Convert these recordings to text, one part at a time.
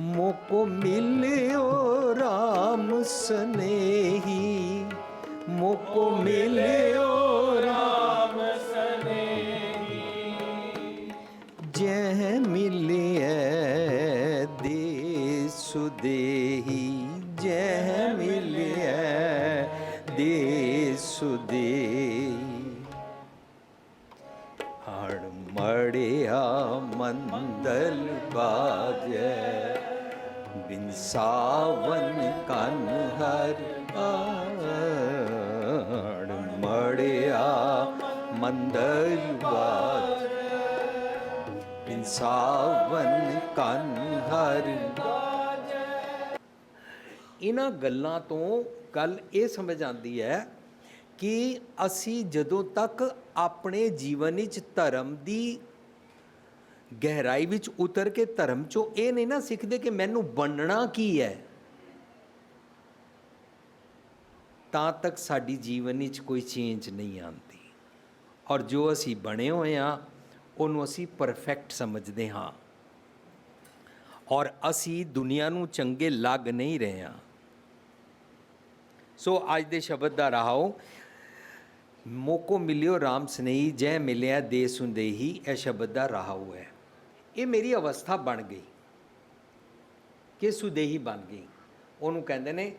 ਮੋਕੋ ਮਿਲਿਓ RAM Snehi ਮੋਕੋ ਮਿਲਿਓ RAM Snehi ਜਹ ਮਿਲਿਐ ਦੇ ਸੁਦੇਹੀ ਜਹ ਮਿਲਿਐ ਦੇ ਸੁਦੇਹੀ ਹੜ ਮੜਿਆ ਮੰਦਲ ਬਾਜੈ ਬਿਨ ਸਾਵਨ ਕੰਨ ਹਰ ਹੜ ਮੜਿਆ ਮੰਦਰ ਬਾਜੈ ਬਿਨ ਸਾਵਨ ਕਨ ਹਰ ਇਹਨਾਂ ਗੱਲਾਂ ਤੋਂ ਗੱਲ ਇਹ ਸਮਝ ਆਉਂਦੀ ਹੈ ਕਿ ਅਸੀਂ ਜਦੋਂ ਤੱਕ ਆਪਣੇ ਜੀਵਨ ਵਿੱਚ ਧਰਮ ਦੀ ਗਹਿਰਾਈ ਵਿੱਚ ਉਤਰ ਕੇ ਧਰਮ ਚੋਂ ਇਹ ਨਹੀਂ ਨਾ ਸਿੱਖਦੇ ਕਿ ਮੈਨੂੰ ਬਣਨਾ ਕੀ ਹੈ। ਤਾਂ ਤੱਕ ਸਾਡੀ ਜੀਵਨ ਵਿੱਚ ਕੋਈ ਚੇਂਜ ਨਹੀਂ ਆਉਂਦੀ। ਔਰ ਜੋ ਅਸੀਂ ਬਣੇ ਹੋਏ ਹਾਂ, ਉਹਨੂੰ ਅਸੀਂ ਪਰਫੈਕਟ ਸਮਝਦੇ ਹਾਂ। ਔਰ ਅਸੀਂ ਦੁਨੀਆ ਨੂੰ ਚੰਗੇ ਲੱਗ ਨਹੀਂ ਰਹੇ ਹਾਂ। ਸੋ ਅੱਜ ਦੇ ਸ਼ਬਦ ਦਾ ਰਹਾਓ ਮੋਕੋ ਮਿਲਿਓ RAM ਸਨੇਹੀ, ਜੈ ਮਿਲਿਆ ਦੇ ਸੁੰਦੇਹੀ ਇਹ ਸ਼ਬਦ ਦਾ ਰਹਾਓ ਹੈ। ਇਹ ਮੇਰੀ ਅਵਸਥਾ ਬਣ ਗਈ। ਕਿ ਸੁਦੇਹੀ ਬਣ ਗਈ। ਉਹਨੂੰ ਕਹਿੰਦੇ ਨੇ,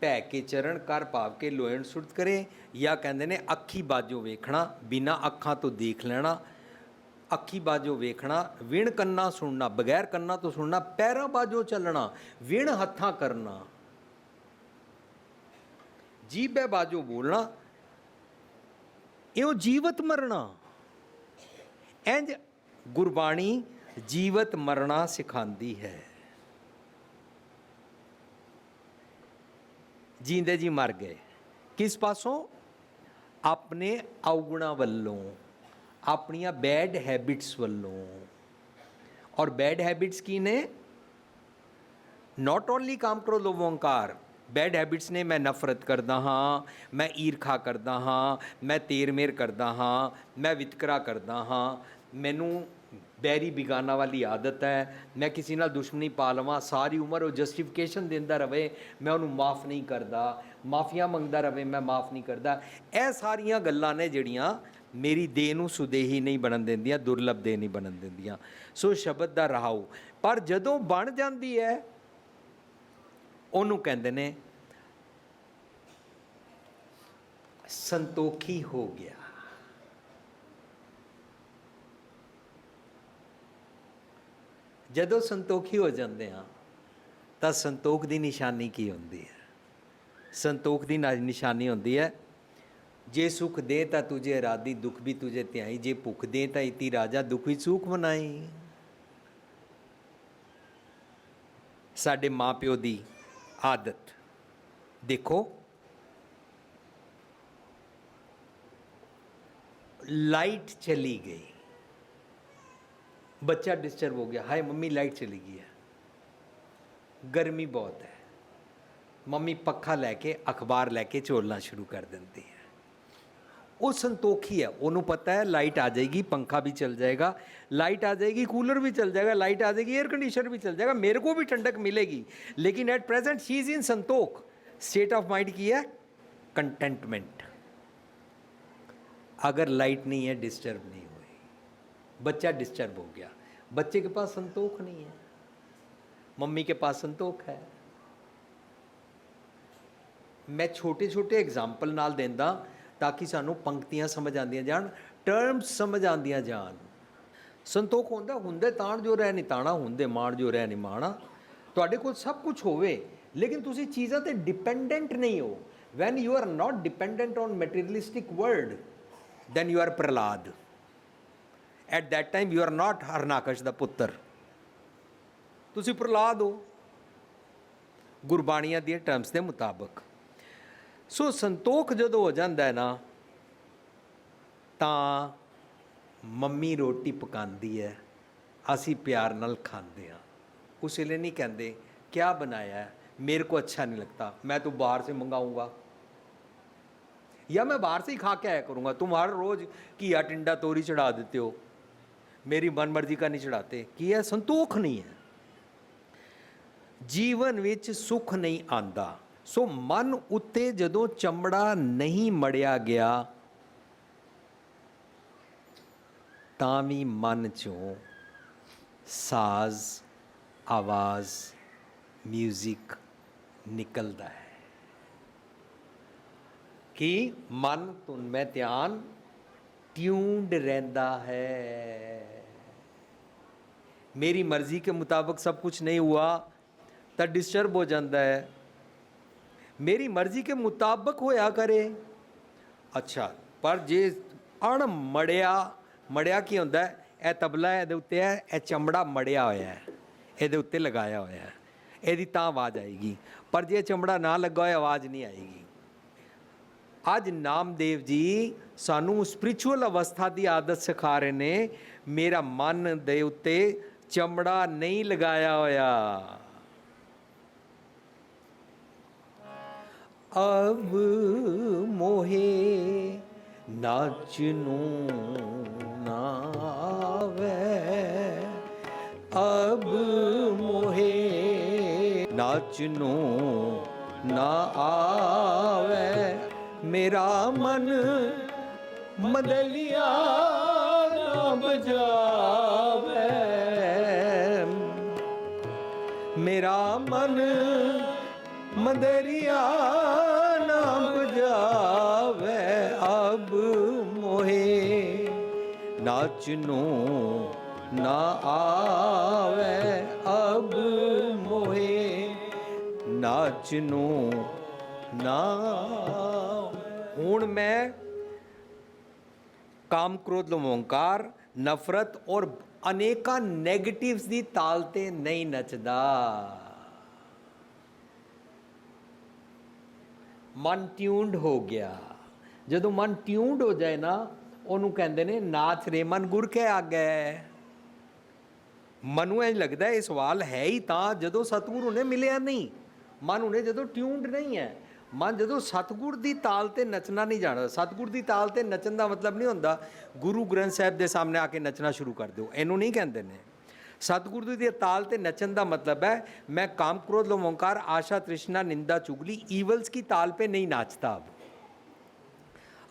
ਭੈ ਕੇ ਚਰਨ ਕਰ ਭਾਵ ਕੇ ਲੋਇਣ ਸੁਰਤ ਕਰੇ ਜਾਂ ਕਹਿੰਦੇ ਨੇ ਅੱਖੀ ਬਾਜੋ ਵੇਖਣਾ, ਬਿਨਾ ਅੱਖਾਂ ਤੋਂ ਦੇਖ ਲੈਣਾ, ਅੱਖੀ ਬਾਜੋ ਵੇਖਣਾ, ਵਿਣ ਕੰਨਾ ਸੁਣਨਾ, ਬਗੈਰ ਕੰਨਾਂ ਤੋਂ ਸੁਣਨਾ, ਪੈਰਾਂ ਬਾਜੋ ਚੱਲਣਾ, ਵਿਣ ਹੱਥਾਂ ਕਰਨਾ। ਜੀਬੇ ਬਾਜੋ ਬੋਲਣਾ, ਇਉ ਜੀਵਤ ਮਰਨਾ। ਇੰਜ ਗੁਰਬਾਣੀ ਜੀਵਤ ਮਰਨਾ ਸਿਖਾਉਂਦੀ ਹੈ। ਜੀਂਦੇ ਜੀ ਮਰ ਗਏ। ਕਿਸ ਪਾਸੋਂ? ਆਪਣੇ ਔਗੁਣਾ ਵੱਲੋਂ, ਆਪਣੀਆਂ ਬੈਡ ਹੈਬਿਟਸ ਵੱਲੋਂ। ਔਰ ਬੈਡ ਹੈਬਿਟਸ ਕੀ ਨੇ? ਨਾਟ ਓਨਲੀ ਕਾਮ ਕ੍ਰੋਧ ਲੋਭ ਓੰਕਾਰ ਬੈਡ ਹੈਬਿਟਸ ਨੇ ਮੈਂ ਨਫ਼ਰਤ ਕਰਦਾ ਹਾਂ, ਮੈਂ ਈਰਖਾ ਕਰਦਾ ਹਾਂ, ਮੈਂ ਤੇਰ ਮੇਰ ਕਰਦਾ ਹਾਂ, ਮੈਂ ਵਿਤਕਰਾ ਕਰਦਾ ਹਾਂ, ਮੈਨੂੰ ਬੈਰੀ ਬਿਗਾਨਾ ਵਾਲੀ ਆਦਤ ਹੈ। ਮੈਂ ਕਿਸੇ ਨਾਲ ਦੁਸ਼ਮਣੀ ਪਾ ਲਵਾਂ, ਸਾਰੀ ਉਮਰ ਉਹ ਜਸਟੀਫਿਕੇਸ਼ਨ ਦਿੰਦਾ ਰਵੇ, ਮੈਂ ਉਹਨੂੰ ਮਾਫ ਨਹੀਂ ਕਰਦਾ, ਮਾਫੀਆਂ ਮੰਗਦਾ ਰਵੇ, ਮੈਂ ਮਾਫ ਨਹੀਂ ਕਰਦਾ। ਇਹ ਸਾਰੀਆਂ ਗੱਲਾਂ ਨੇ ਜਿਹੜੀਆਂ ਮੇਰੀ ਦੇਹ ਨੂੰ ਸੁਦੇਹੀ ਨਹੀਂ ਬਣਨ ਦਿੰਦੀਆਂ, ਦੁਰਲਭ ਦੇਹ ਨਹੀਂ ਬਣਨ ਦਿੰਦੀਆਂ। ਸੋ ਸ਼ਬਦ ਦਾ ਰਹਾਉ। ਪਰ ਜਦੋਂ ਬਣ ਜਾਂਦੀ ਹੈ, ਉਹਨੂੰ ਕਹਿੰਦੇ ਨੇ, ਸੰਤੋਖੀ ਹੋ ਗਿਆ। ਜਦੋਂ ਸੰਤੋਖੀ ਹੋ ਜਾਂਦੇ ਹਾਂ, ਤਾਂ ਸੰਤੋਖ ਦੀ ਨਿਸ਼ਾਨੀ ਕੀ ਹੁੰਦੀ ਹੈ? ਸੰਤੋਖ ਦੀ ਨਾ- ਨਿਸ਼ਾਨੀ ਹੁੰਦੀ ਹੈ, ਜੇ ਸੁਖ ਦੇ ਤਾਂ ਤੁਝੇ ਰਾਦੀ ਦੁੱਖ ਵੀ ਤੁਝੇ ਧਿਆਈ, ਜੇ ਭੁੱਖ ਦੇ ਤਾਂ ਇਤੀ ਰਾਜਾ, ਦੁੱਖ ਵੀ ਸੁਖ ਮਨਾਈ। ਸਾਡੇ ਮਾਪਿਓ ਦੀ ਆਦਤ, ਦੇਖੋ, ਲਾਈਟ ਚਲੀ ਗਈ। बच्चा डिस्टर्ब हो गया। हाय, मम्मी लाइट चली गई है। गर्मी बहुत है। मम्मी पखा लैके, अखबार लैके चोलना शुरू कर देती है। वो संतोखी है। उन्होंने पता है लाइट आ जाएगी, पंखा भी चल जाएगा। लाइट आ जाएगी कूलर भी चल जाएगा। लाइट आ जाएगी एयर कंडीशनर भी चल जाएगा। मेरे को भी ठंडक मिलेगी। लेकिन at present she is in Santokh. State of mind की है कंटेंटमेंट अगर लाइट नहीं है डिस्टर्ब नहीं हो। बच्चा डिस्टर्ब हो गया बच्चे के पास संतोख नहीं है मम्मी के पास संतोख है ਮੈਂ ਛੋਟੇ ਛੋਟੇ ਐਗਜ਼ਾਮਪਲ ਨਾਲ ਦਿੰਦਾ ਤਾਂ ਕਿ ਸਾਨੂੰ ਪੰਕਤੀਆਂ ਸਮਝ ਆਉਂਦੀਆਂ ਜਾਣ ਟਰਮਸ ਸਮਝ ਆਉਂਦੀਆਂ ਜਾਣ ਸੰਤੋਖ ਹੁੰਦਾ ਹੁੰਦੇ ਤਾਣ ਜੋ ਰਹਿ ਨਹੀਂ ਤਾਣਾ ਹੁੰਦੇ ਮਾਣ ਜੋ ਰਹਿ ਨਹੀਂ ਮਾਣਾ ਤੁਹਾਡੇ ਕੋਲ ਸਭ ਕੁਝ ਹੋਵੇ ਲੇਕਿਨ ਤੁਸੀਂ ਚੀਜ਼ਾਂ ਤੇ ਡਿਪੈਂਡੈਂਟ ਨਹੀਂ ਹੋ when you are not dependent on materialistic world then you are Prahlad at that time you are not Harnakash ਦਾ ਪੁੱਤਰ ਤੁਸੀਂ ਪ੍ਰਹਲਾਦ ਹੋ ਗੁਰਬਾਣੀਆਂ ਦੀਆਂ ਟਰਮਸ ਦੇ ਮੁਤਾਬਕ ਸੋ ਸੰਤੋਖ ਜਦੋਂ ਹੋ ਜਾਂਦਾ ਹੈ ਨਾ ਤਾਂ ਮੰਮੀ ਰੋਟੀ ਪਕਾਉਂਦੀ ਹੈ ਅਸੀਂ ਪਿਆਰ ਨਾਲ ਖਾਂਦੇ ਹਾਂ ਉਸ ਵੇਲੇ ਨਹੀਂ ਕਹਿੰਦੇ क्या बनाया है मेरे को अच्छा नहीं लगता मैं तो बाहर से मंगाऊंगा या मैं बाहर से ही खा के आया करूँगा तुम हर रोज़ घिया टिंडा तोरी चढ़ा देते हो मेरी मन मर्जी का नहीं चढ़ाते कि यह संतोख नहीं है ਜੀਵਨ ਵਿੱਚ ਸੁੱਖ ਨਹੀਂ ਆਂਦਾ ਸੋ ਮਨ ਉੱਤੇ ਜਦੋਂ ਚਮੜਾ ਨਹੀਂ ਮੜਿਆ ਗਿਆ ਤਾਂ ਵੀ ਮਨ ਚੋਂ ਸਾਜ਼ ਆਵਾਜ਼ 뮤직 ਨਿਕਲਦਾ ਹੈ ਕਿ ਮਨ ਧੁਨ ਮੈਂ ਧਿਆਨ ਟਿਊਨਡ ਰਹਿੰਦਾ ਹੈ ਮੇਰੀ ਮਰਜ਼ੀ ਕੇ ਮੁਤਾਬਕ ਸਭ ਕੁਝ ਨਹੀਂ ਹੋਇਆ ਤਾਂ ਡਿਸਟਰਬ ਹੋ ਜਾਂਦਾ ਹੈ ਮੇਰੀ ਮਰਜ਼ੀ ਕੇ ਮੁਤਾਬਕ ਹੋਇਆ ਕਰੇ ਅੱਛਾ ਪਰ ਜੇ ਅਣ ਮੜਿਆ ਮੜਿਆ ਕੀ ਹੁੰਦਾ ਹੈ ਇਹ ਤਬਲਾ ਇਹਦੇ ਉੱਤੇ ਹੈ ਇਹ ਚਮੜਾ ਮੜਿਆ ਹੋਇਆ ਹੈ ਇਹਦੇ ਉੱਤੇ ਲਗਾਇਆ ਹੋਇਆ ਹੈ ਇਹਦੀ ਤਾਂ ਆਵਾਜ਼ ਆਏਗੀ ਪਰ ਜੇ ਚਮੜਾ ਨਾ ਲੱਗਾ ਹੋਇਆ ਆਵਾਜ਼ ਨਹੀਂ ਆਏਗੀ ਅੱਜ ਨਾਮਦੇਵ ਜੀ ਸਾਨੂੰ ਸਪਿਰਚੁਅਲ ਅਵਸਥਾ ਦੀ ਆਦਤ ਸਿਖਾ ਰਹੇ ਨੇ ਮੇਰਾ ਮਨ ਦੇ ਉੱਤੇ ਚਮੜਾ ਨਹੀਂ ਲਗਾਇਆ ਹੋਇਆ। ਅਬ ਮੋਹੇ ਨਾਚ ਨੂੰ ਨਾਵੇ। ਅਬ ਮੋਹੇ ਨਾਚ ਨੂੰ ਨਾ ਆਵੇ। ਮੇਰਾ ਮਨ ਮਦਲਿਆ ਨਾ ਬਜਾ ਮੇਰਾ ਮਨ ਮੰਦਰਿਆ ਨਾਮ ਜਾਵੇ ਅਬ ਮੋਹੇ। ਨਾਚ ਨੂੰ ਨਾ ਆਵੇ ਅਬ ਮੋਹੇ। ਨਾਚ ਨੂੰ ਨਾ ਹੁਣ ਮੈਂ ਕਾਮ ਕ੍ਰੋਧ ਲੋਭ ਓੰਕਾਰ ਨਫ਼ਰਤ ਔਰ ਅਨੇਕਾਂ 네ਗੇਟਿਵਸ ਦੀ ਤਾਲ ਤੇ ਨਹੀਂ ਨੱਚਦਾ। ਮਨ ਟਿਊਨਡ ਹੋ ਗਿਆ। ਜਦੋਂ ਮਨ ਟਿਊਨਡ ਹੋ ਜਾਏ ਨਾ, ਉਹਨੂੰ ਕਹਿੰਦੇ ਨੇ ਨਾਥ ਰੇ ਮਨ ਗੁਰ ਕੇ ਆਗੇ। ਮਨੂੰ ਇਹ ਲੱਗਦਾ ਇਹ ਸਵਾਲ ਹੈ ਹੀ ਤਾਂ, ਜਦੋਂ ਸਤਿਗੁਰੂ ਨੇ ਮਿਲਿਆ ਨਹੀਂ, ਮਨ ਉਹਨੇ ਜਦੋਂ ਟਿਊਨਡ ਨਹੀਂ ਹੈ ਮਨ ਜਦੋਂ ਸਤਿਗੁਰ ਦੀ ਤਾਲ ਤੇ ਨੱਚਣਾ ਨਹੀਂ ਜਾਣਦਾ ਸਤਿਗੁਰ ਦੀ ਤਾਲ ਤੇ ਨੱਚਣ ਦਾ ਮਤਲਬ ਨਹੀਂ ਹੁੰਦਾ ਗੁਰੂ ਗ੍ਰੰਥ ਸਾਹਿਬ ਦੇ ਸਾਹਮਣੇ ਆ ਕੇ ਨੱਚਣਾ ਸ਼ੁਰੂ ਕਰ ਦਿਓ ਇਹਨੂੰ ਨਹੀਂ ਕਹਿੰਦੇ ਨੇ ਸਤਿਗੁਰੂ ਦੀ ਤਾਲ ਤੇ ਨੱਚਣ ਦਾ मतलब है मैं काम क्रोध लोभ ओंकार आशा तृष्णा निंदा चुगली ईवल्स की ताल पे नहीं नाचता अब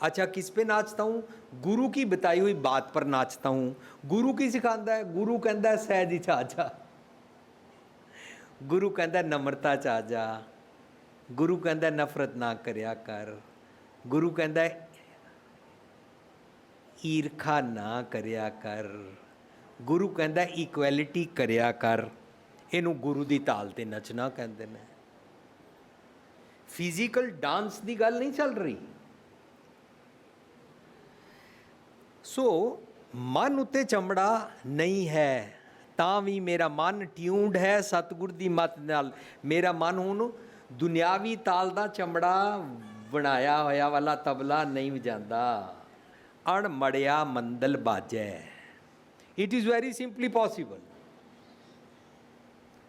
अच्छा किस पे नाचता हूँ गुरु की बताई हुई बात पर नाचता हूँ गुरु की सिखाता है गुरु कहता है सहज ही आ जा ਗੁਰੂ ਕਹਿੰਦਾ ਨਮਰਤਾ ਚ ਆ ਜਾ ਗੁਰੂ ਕਹਿੰਦਾ ਨਫ਼ਰਤ ਨਾ ਕਰਿਆ ਕਰ। ਗੁਰੂ ਕਹਿੰਦਾ ਈਰਖਾ ਨਾ ਕਰਿਆ ਕਰ। ਗੁਰੂ ਕਹਿੰਦਾ ਇਕੁਐਲਿਟੀ ਕਰਿਆ ਕਰ। ਇਹਨੂੰ ਗੁਰੂ ਦੀ ਤਾਲ ਤੇ ਨੱਚਣਾ ਕਹਿੰਦੇ ਨੇ। ਫਿਜ਼ੀਕਲ ਡਾਂਸ ਦੀ ਗੱਲ ਨਹੀਂ ਚੱਲ ਰਹੀ। ਸੋ ਮਨ ਉੱਤੇ ਚਮੜਾ ਨਹੀਂ ਹੈ, ਤਾਂ ਵੀ ਮੇਰਾ ਮਨ ਟਿਊਨਡ ਹੈ ਸਤਿਗੁਰ ਦੀ ਮੱਤ ਨਾਲ। ਮੇਰਾ ਮਨ ਹੁਣ ਦੁਨਿਆਵੀ ਤਾਲ ਦਾ ਚਮੜਾ ਬਣਾਇਆ ਹੋਇਆ ਵਾਲਾ ਤਬਲਾ ਨਹੀਂ ਵਜਾਂਦਾ। ਅਣ ਮੜਿਆ ਮੰਦਲ ਬਾਜੈ। It is very simply possible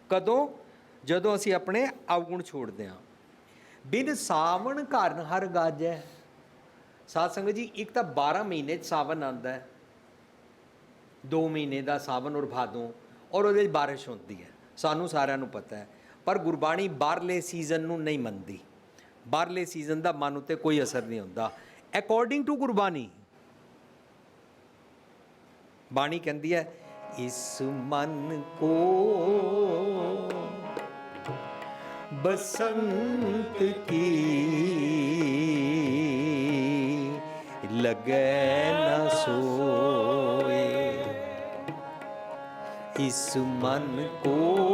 ਕਦੋਂ? ਜਦੋਂ ਅਸੀਂ ਆਪਣੇ ਅਵਗੁਣ ਛੋੜਦੇ ਹਾਂ। ਬਿਨ ਸਾਵਣ ਘਰ ਹਰ ਗਾਜੈ। ਸਾਧ ਸੰਗਤ ਜੀ, ਇੱਕ ਤਾਂ 12 ਮਹੀਨੇ ਚ ਸਾਵਨ ਆਉਂਦਾ ਹੈ। 2 ਮਹੀਨੇ ਦਾ ਸਾਵਣ ਔਰ ਭਾਦੋਂ ਔਰ ਉਹਦੇ ਵਿੱਚ ਬਾਰਿਸ਼ ਹੁੰਦੀ ਹੈ। ਸਾਨੂੰ ਸਾਰਿਆਂ ਨੂੰ ਪਤਾ ਹੈ। ਪਰ ਗੁਰਬਾਣੀ ਬਾਹਰਲੇ ਸੀਜ਼ਨ ਨੂੰ ਨਹੀਂ ਮੰਨਦੀ। ਬਾਹਰਲੇ ਸੀਜ਼ਨ ਦਾ ਮਨ ਉਤੇ ਕੋਈ ਅਸਰ ਨਹੀਂ ਹੁੰਦਾ। ਅਕੋਰਡਿੰਗ ਟੂ ਗੁਰਬਾਣੀ, ਬਾਣੀ ਕਹਿੰਦੀ ਹੈ, ਇਸ ਮਨ ਕੋ ਬਸੰਤ ਕੀ ਲਗੈ ਨਾ ਸੋਏ। ਇਸ ਮਨ ਕੋ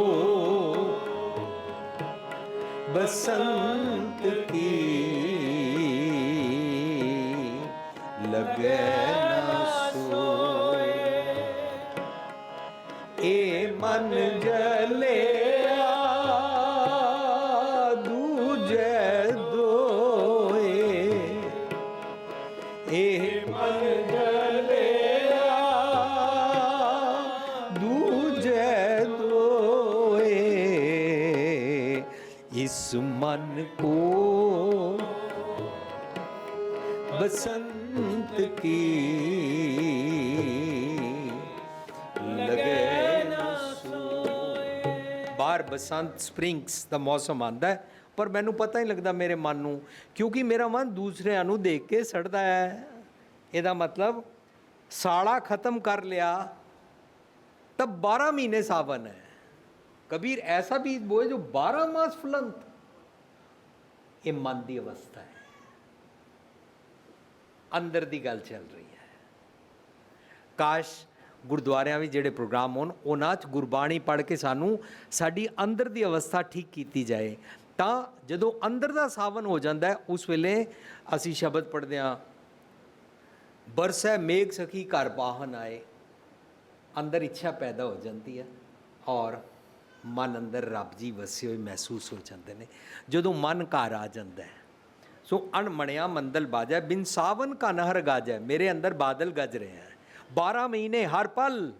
बसंत की लगे ਇਸ ਮਨ ਕੋ बसंत की लगे न सोए बार ਬਸੰਤ ਸਪ੍ਰਿੰਗਸ ਦਾ ਮੌਸਮ ਆਂਦਾ ਹੈ ਪਰ ਮੈਨੂੰ ਪਤਾ ਹੀ ਲੱਗਦਾ ਮੇਰੇ ਮਨ ਨੂੰ ਕਿਉਂਕਿ ਮੇਰਾ ਮਨ ਦੂਸਰਿਆਂ ਨੂੰ ਦੇਖ ਕੇ ਸੜਦਾ ਹੈ ਇਹਦਾ ਮਤਲਬ ਸਾਲਾ ਖਤਮ ਕਰ ਲਿਆ ਤਾਂ 12 ਮਹੀਨੇ ਸਾਵਨ ਹੈ ਕਬੀਰ ਐਸਾ ਵੀ ਬੋਏ ਜੋ 12 ਮਾਸ ਫੁਲੰਤ ਇਹ ਮਨ ਦੀ ਅਵਸਥਾ ਹੈ ਅੰਦਰ ਦੀ ਗੱਲ ਚੱਲ ਰਹੀ ਹੈ ਕਾਸ਼ ਗੁਰਦੁਆਰਿਆਂ ਵਿੱਚ ਜਿਹੜੇ ਪ੍ਰੋਗਰਾਮ ਹੋਣ ਉਹਨਾਂ 'ਚ ਗੁਰਬਾਣੀ ਪੜ੍ਹ ਕੇ ਸਾਨੂੰ ਸਾਡੀ ਅੰਦਰ ਦੀ ਅਵਸਥਾ ਠੀਕ ਕੀਤੀ ਜਾਏ ਤਾਂ ਜਦੋਂ ਅੰਦਰ ਦਾ ਸਾਵਨ ਹੋ ਜਾਂਦਾ ਉਸ ਵੇਲੇ ਅਸੀਂ ਸ਼ਬਦ ਪੜ੍ਹਦੇ ਹਾਂ ਬਰਸੈ ਮੇਘ ਸਖੀ ਘਰ ਬਾਹਨ ਆਏ ਅੰਦਰ ਇੱਛਾ ਪੈਦਾ ਹੋ ਜਾਂਦੀ ਹੈ ਔਰ ਮਨ ਅੰਦਰ ਰੱਬ ਜੀ ਵਸੇ ਹੋਏ ਮਹਿਸੂਸ ਹੋ ਜਾਂਦੇ ਨੇ। ਜਦੋਂ ਮਨ ਘਰ ਆ ਜਾਂਦਾ ਹੈ, ਸੋ ਅਣਮਣਿਆ ਮੰਦਲ ਬਾਜੈ ਬਿਨ ਸਾਵਨ ਕਾ ਨਹਰ ਗਾਜੈ ਮੇਰੇ ਅੰਦਰ ਬਾਦਲ ਗਜ ਰਹੇ ਹੈ। 12 ਮਹੀਨੇ ਹਰ ਪਲ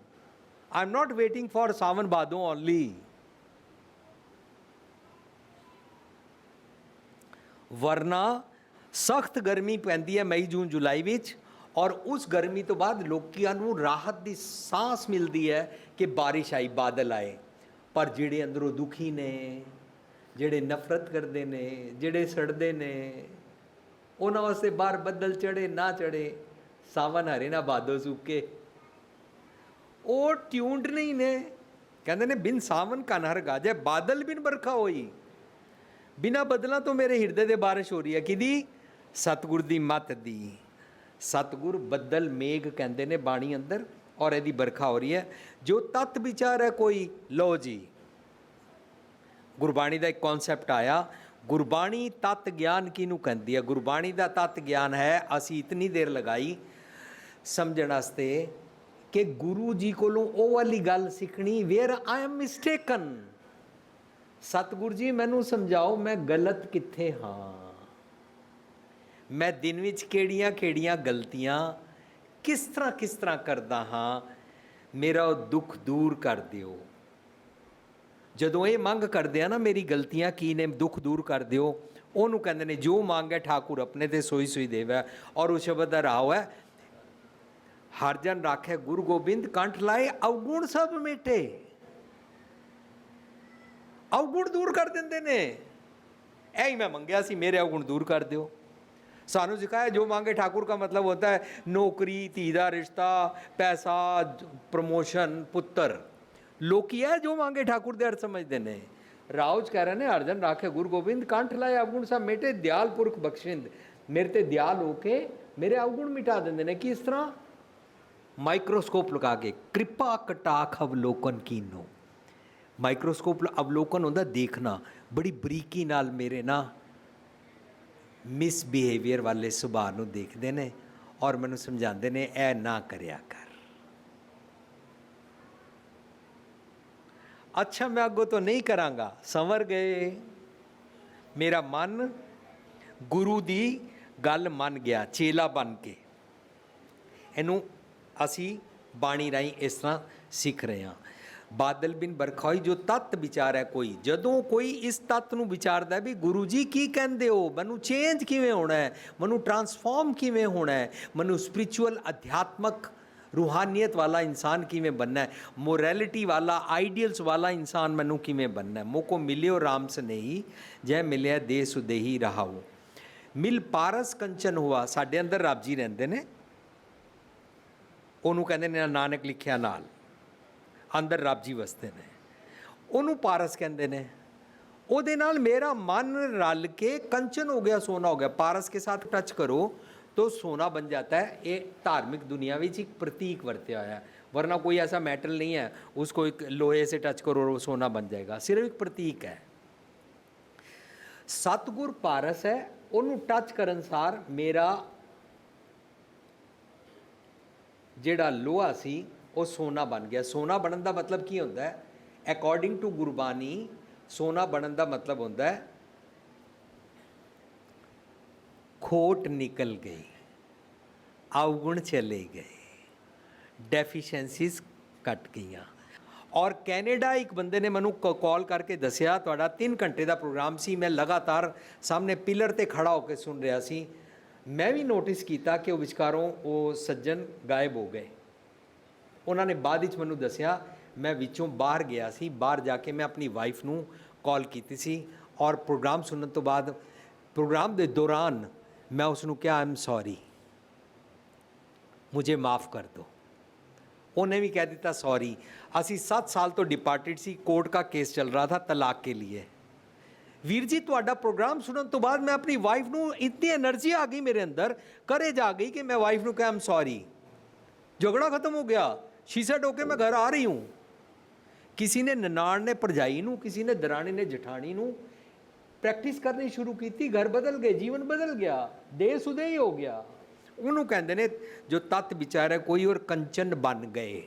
I am not waiting for Sawan Bhadon only ਵਰਨਾ ਸਖਤ ਗਰਮੀ ਪੈਂਦੀ ਹੈ ਮਈ, ਜੂਨ, ਜੁਲਾਈ ਵਿੱਚ, ਔਰ ਉਸ ਗਰਮੀ ਤੋਂ ਬਾਅਦ ਲੋਕਾਂ ਨੂੰ ਰਾਹਤ ਦੀ ਸਾਹ ਮਿਲਦੀ ਹੈ ਕਿ ਬਾਰਿਸ਼ ਆਈ, ਬਾਦਲ ਆਏ। ਪਰ ਜਿਹੜੇ ਅੰਦਰੋਂ ਦੁਖੀ ਨੇ, ਜਿਹੜੇ ਨਫ਼ਰਤ ਕਰਦੇ ਨੇ, ਜਿਹੜੇ ਸੜਦੇ ਨੇ, ਉਹਨਾਂ ਵਾਸਤੇ ਬਾਹਰ ਬੱਦਲ ਚੜੇ ਨਾ ਚੜੇ ਸਾਵਨ ਹਰੇ ਨਾ ਬਾਦੋ ਸੁੱਕੇ। ਉਹ ਟਿਊਨਡ ਨਹੀਂ ਨੇ। ਕਹਿੰਦੇ ਨੇ, ਬਿਨ ਸਾਵਨ ਕਾ ਨਹਰ ਗਾਜੇ, ਬਾਦਲ ਬਿਨ ਬਰਖਾ ਹੋਈ। ਬਿਨਾ ਬਦਲਾਂ ਤੋਂ ਮੇਰੇ ਹਿਰਦੇ ਦੇ ਬਾਰਿਸ਼ ਹੋ ਰਹੀ ਹੈ। ਕਿਦੀ ਸਤਗੁਰ ਦੀ ਮੱਤ ਦੀ। ਸਤਗੁਰ ਬੱਦਲ ਮੇਘ ਕਹਿੰਦੇ ਨੇ ਬਾਣੀ ਅੰਦਰ। ਔਰ ਇਹਦੀ ਵਰਖਾ ਹੋ ਰਹੀ ਹੈ। ਜੋ ਤਤ ਵਿਚਾਰ ਹੈ ਕੋਈ ਲੋ ਜੀ। ਗੁਰਬਾਣੀ ਦਾ ਇੱਕ ਕਨਸੈਪਟ ਆਇਆ। ਗੁਰਬਾਣੀ ਤਤ ਗਿਆਨ ਕਿਹਨੂੰ ਕਹਿੰਦੀ ਹੈ? ਗੁਰਬਾਣੀ ਦਾ ਤਤ ਗਿਆਨ ਹੈ, ਅਸੀਂ ਇਤਨੀ ਦੇਰ ਲਗਾਈ ਸਮਝਣ ਵਾਸਤੇ ਕਿ ਗੁਰੂ ਜੀ ਕੋਲੋਂ ਉਹ ਵਾਲੀ ਗੱਲ ਸਿੱਖਣੀ wear I am mistaken Satguru ji, ਮੈਨੂੰ ਸਮਝਾਓ, ਮੈਂ ਗਲਤ ਕਿੱਥੇ ਹਾਂ? ਮੈਂ ਦਿਨ ਵਿੱਚ ਕਿਹੜੀਆਂ-ਕਿਹੜੀਆਂ ਗਲਤੀਆਂ ਕਿਸ ਤਰ੍ਹਾਂ ਕਿਸ ਤਰ੍ਹਾਂ ਕਰਦਾ ਹਾਂ, ਮੇਰਾ ਉਹ ਦੁੱਖ ਦੂਰ ਕਰ ਦਿਓ। ਜਦੋਂ ਇਹ ਮੰਗ ਕਰਦੇ ਆ ਨਾ ਮੇਰੀ ਗਲਤੀਆਂ, ਕੀ ਨੇ ਦੁੱਖ ਦੂਰ ਕਰ ਦਿਓ, ਉਹਨੂੰ ਕਹਿੰਦੇ ਨੇ, ਜੋ ਮੰਗ ਹੈ ਠਾਕੁਰ ਆਪਣੇ ਤੇ ਸੋਈ ਸੋਈ ਦੇਵੈ, ਔਰ ਉਹ ਸ਼ਬਦ ਦਾ ਰਾਹ ਹੈ, ਹਰ ਜਨ ਰਾਖੇ ਗੁਰੂ ਗੋਬਿੰਦ ਕੰਠ ਲਾਏ, ਅਵਗੁਣ ਸਭ ਮਿਟੇ। ਅਵਗੁਣ ਦੂਰ ਕਰ ਦਿੰਦੇ ਨੇ। ਐ ਹੀ ਮੈਂ ਮੰਗਿਆ ਸੀ, ਮੇਰੇ ਅਵਗੁਣ ਦੂਰ ਕਰ ਦਿਓ। ਸਾਨੂੰ ਸਿਖਾਇਆ, ਜੋ ਮੰਗੇ ਠਾਕੁਰ का ਮਤਲਬ होता है ਨੌਕਰੀ, ਧੀ ਦਾ ਰਿਸ਼ਤਾ, ਪੈਸਾ ਪ੍ਰਮੋਸ਼ਨ ਪੁੱਤਰ। ਲੋਕੀ ਆ ਜੋ ਮੰਗੇ ਠਾਕੁਰ ਦੇ ਅਰਥ ਸਮਝਦੇ ਨੇ। ਰਾਉਜ ਕਹਿ ਰਹੇ ਨੇ, ਅਰਜਨ ਰਾਖੇ, ਗੁਰੂ ਗੋਬਿੰਦ ਕੰਠ ਲਾਏ ਅਵਗੁਣ ਸਾ ਮੇਟੇ, ਦਿਆਲ ਪੁਰਖ ਬਖਸ਼ਿੰਦ। ਮੇਰੇ ਤੇ ਦਿਆਲ ਹੋ ਕੇ ਮੇਰੇ ਅਵਗੁਣ ਮਿਟਾ ਦਿੰਦੇ ਨੇ। ਕਿਸ ਤਰ੍ਹਾਂ? ਮਾਈਕਰੋਸਕੋਪ ਲਗਾ ਕੇ, ਕਿਰਪਾ ਕਟਾਖ ਅਵਲੋਕਨ ਕੀਨੋ। ਮਾਈਕਰੋਸਕੋਪ ਅਵਲੋਕਨ ਹੁੰਦਾ ਦੇਖਣਾ। ਬੜੀ ਬਰੀਕੀ ਨਾਲ ਮੇਰੇ ਨਾਲ ਮਿਸ ਬਿਹੇਵੀਅਰ ਵਾਲੇ ਸੁਭਾਅ ਨੂੰ ਦੇਖਦੇ ਨੇ ਔਰ ਮੈਨੂੰ ਸਮਝਾਉਂਦੇ ਨੇ ਇਹ ਨਾ ਕਰਿਆ ਕਰ। ਅੱਛਾ, ਮੈਂ ਅੱਗੋਂ ਤੋਂ ਨਹੀਂ ਕਰਾਂਗਾ। ਸੰਵਰ ਗਏ। ਮੇਰਾ ਮਨ ਗੁਰੂ ਦੀ ਗੱਲ ਮੰਨ ਗਿਆ, ਚੇਲਾ ਬਣ ਕੇ। ਇਹਨੂੰ ਅਸੀਂ ਬਾਣੀ ਰਾਹੀਂ ਇਸ ਤਰ੍ਹਾਂ ਸਿੱਖ ਰਹੇ ਹਾਂ। ਬਾਦਲ ਬਿਨ ਬਰਖਾਈ ਜੋ ਤਤ ਵਿਚਾਰ ਹੈ ਕੋਈ, ਜਦੋਂ ਕੋਈ ਇਸ ਤਤ ਨੂੰ ਵਿਚਾਰਦਾ ਵੀ ਗੁਰੂ ਜੀ ਕੀ ਕਹਿੰਦੇ ਹੋ, ਮੈਨੂੰ ਚੇਂਜ ਕਿਵੇਂ ਹੋਣਾ ਹੈ, ਮੈਨੂੰ ਟਰਾਂਸਫਾਰਮ ਕਿਵੇਂ ਹੋਣਾ ਹੈ, ਮੈਨੂੰ ਸਪਿਰਚੁਅਲ ਅਧਿਆਤਮਕ ਰੂਹਾਨੀਅਤ ਵਾਲਾ ਇਨਸਾਨ ਕਿਵੇਂ ਬਣਨਾ ਹੈ ਮੋਰੈਲਿਟੀ ਵਾਲਾ ਆਈਡੀਅਲਸ ਵਾਲਾ ਇਨਸਾਨ ਮੈਨੂੰ ਕਿਵੇਂ ਬਣਨਾ ਹੈ, ਮੋਕੋ ਮਿਲਿਓ ਰਾਮ ਸਨੇਹੀ, ਜੈ ਮਿਲਿਆ ਦੇ ਸੁਦੇਹੀ ਰਹਾਉ ਮਿਲ ਪਾਰਸ ਕੰਚਨ ਹੁਆ, ਸਾਡੇ ਅੰਦਰ ਰੱਬ ਜੀ ਰਹਿੰਦੇ ਨੇ, ਉਹਨੂੰ ਕਹਿੰਦੇ ਨੇ, ਨਾਨਕ ਲਿਖਿਆ ਨਾਲ। ਅੰਦਰ ਰੱਬ ਜੀ ਵਸਦੇ ਨੇ ਉਹਨੂੰ ਪਾਰਸ ਕਹਿੰਦੇ ਨੇ ਉਹਦੇ ਨਾਲ ਮੇਰਾ ਮਨ ਰਲ ਕੇ ਕੰਚਨ ਹੋ ਗਿਆ ਸੋਨਾ ਹੋ ਗਿਆ ਪਾਰਸ ਕੇ ਸਾਥ ਟੱਚ ਕਰੋ तो सोना बन जाता है ये धार्मिक दुनिया में एक प्रतीक वर्त्या होया है वरना कोई ऐसा मेटल नहीं है उसको एक लोहे से टच करो और वो सोना बन जाएगा सिर्फ एक प्रतीक है ਸਤਗੁਰ ਪਾਰਸ ਹੈ ਉਹਨੂੰ ਟੱਚ ਕਰਨ ਸਾਰ ਮੇਰਾ ਜਿਹੜਾ ਲੋਹਾ ਸੀ ਉਹ ਸੋਨਾ ਬਣ ਗਿਆ। ਸੋਨਾ ਬਣਨ ਦਾ ਮਤਲਬ ਕੀ ਹੁੰਦਾ ਹੈ? ਅਕੋਰਡਿੰਗ ਟੂ ਗੁਰਬਾਣੀ, ਸੋਨਾ ਬਣਨ ਦਾ ਮਤਲਬ ਹੁੰਦਾ ਹੈ, ਖੋਟ ਨਿਕਲ ਗਈ ਅਵਗੁਣ ਚਲੇ ਗਏ ਡੈਫੀਸ਼ੀਐਂਸੀਜ਼ ਕੱਟ ਗਈਆਂ। ਔਰ ਕੈਨੇਡਾ ਇੱਕ ਬੰਦੇ ਨੇ ਮੈਨੂੰ ਕਾਲ ਕਰਕੇ ਦੱਸਿਆ, ਤੁਹਾਡਾ 3 ਘੰਟੇ ਦਾ ਪ੍ਰੋਗਰਾਮ ਸੀ, ਮੈਂ ਲਗਾਤਾਰ ਸਾਹਮਣੇ ਪਿਲਰ ਤੇ ਖੜਾ ਹੋ ਕੇ ਸੁਣ ਰਿਹਾ ਸੀ। ਮੈਂ ਵੀ ਨੋਟਿਸ ਕੀਤਾ ਕਿ ਉਹ ਵਿਚਕਾਰੋਂ ਉਹ ਸੱਜਣ ਗਾਇਬ ਹੋ ਗਏ। ਉਹਨਾਂ ਨੇ ਬਾਅਦ ਵਿੱਚ ਮੈਨੂੰ ਦੱਸਿਆ, ਮੈਂ ਵਿੱਚੋਂ ਬਾਹਰ ਗਿਆ ਸੀ, ਬਾਹਰ ਜਾ ਕੇ ਮੈਂ ਆਪਣੀ ਵਾਈਫ ਨੂੰ ਕਾਲ ਕੀਤੀ ਸੀ ਔਰ ਪ੍ਰੋਗਰਾਮ ਸੁਣਨ ਤੋਂ ਬਾਅਦ ਪ੍ਰੋਗਰਾਮ ਦੇ ਦੌਰਾਨ ਮੈਂ ਉਸ ਨੂੰ ਕਿਹਾ ਆਮ ਸੌਰੀ ਮੁਝੇ ਮਾਫ ਕਰ ਦਿਓ ਉਹਨੇ ਵੀ ਕਹਿ ਦਿੱਤਾ ਸੌਰੀ ਅਸੀਂ 7 ਸਾਲ ਤੋਂ ਡਿਪਾਰਟਡ ਸੀ ਕੋਰਟ ਦਾ ਕੇਸ ਚੱਲ ਰਿਹਾ ਥਾ, ਤਲਾਕ ਕੇ ਲਈ ਵੀਰ ਜੀ, ਤੁਹਾਡਾ ਪ੍ਰੋਗਰਾਮ ਸੁਣਨ ਤੋਂ ਬਾਅਦ ਮੈਂ ਆਪਣੀ ਵਾਈਫ ਨੂੰ ਇਤਨੀ એનર્ਜੀ ਆ ਗਈ ਮੇਰੇ ਅੰਦਰ ਕਰੇਜ ਜਾ ਗਈ ਕਿ ਮੈਂ ਵਾਈਫ ਨੂੰ ਕਹਾਂ ਆਮ ਸੌਰੀ ਝਗੜਾ ਖਤਮ ਹੋ ਗਿਆ। ਸ਼ੀਸ਼ਾ ਢੋਕੇ ਮੈਂ ਘਰ ਆ ਰਹੀ ਹੂੰ। ਕਿਸੇ ਨੇ ਨਨਾਣ ਨੇ, ਭਰਜਾਈ ਨੂੰ, ਕਿਸੇ ਨੇ ਦਰਾਣੀ ਨੇ, ਜਠਾਣੀ ਨੂੰ ਪ੍ਰੈਕਟਿਸ ਕਰਨੀ ਸ਼ੁਰੂ ਕੀਤੀ, ਘਰ ਬਦਲ ਗਏ, ਜੀਵਨ ਬਦਲ ਗਿਆ ਦੇ ਸੁਦੇ ਹੀ ਹੋ ਗਿਆ। ਉਹਨੂੰ ਕਹਿੰਦੇ ਨੇ, ਜੋ ਤਤ ਵਿਚਾਰ ਹੈ, ਕੋਈ ਔਰ ਕੰਚਨ ਬਨ ਗਏ।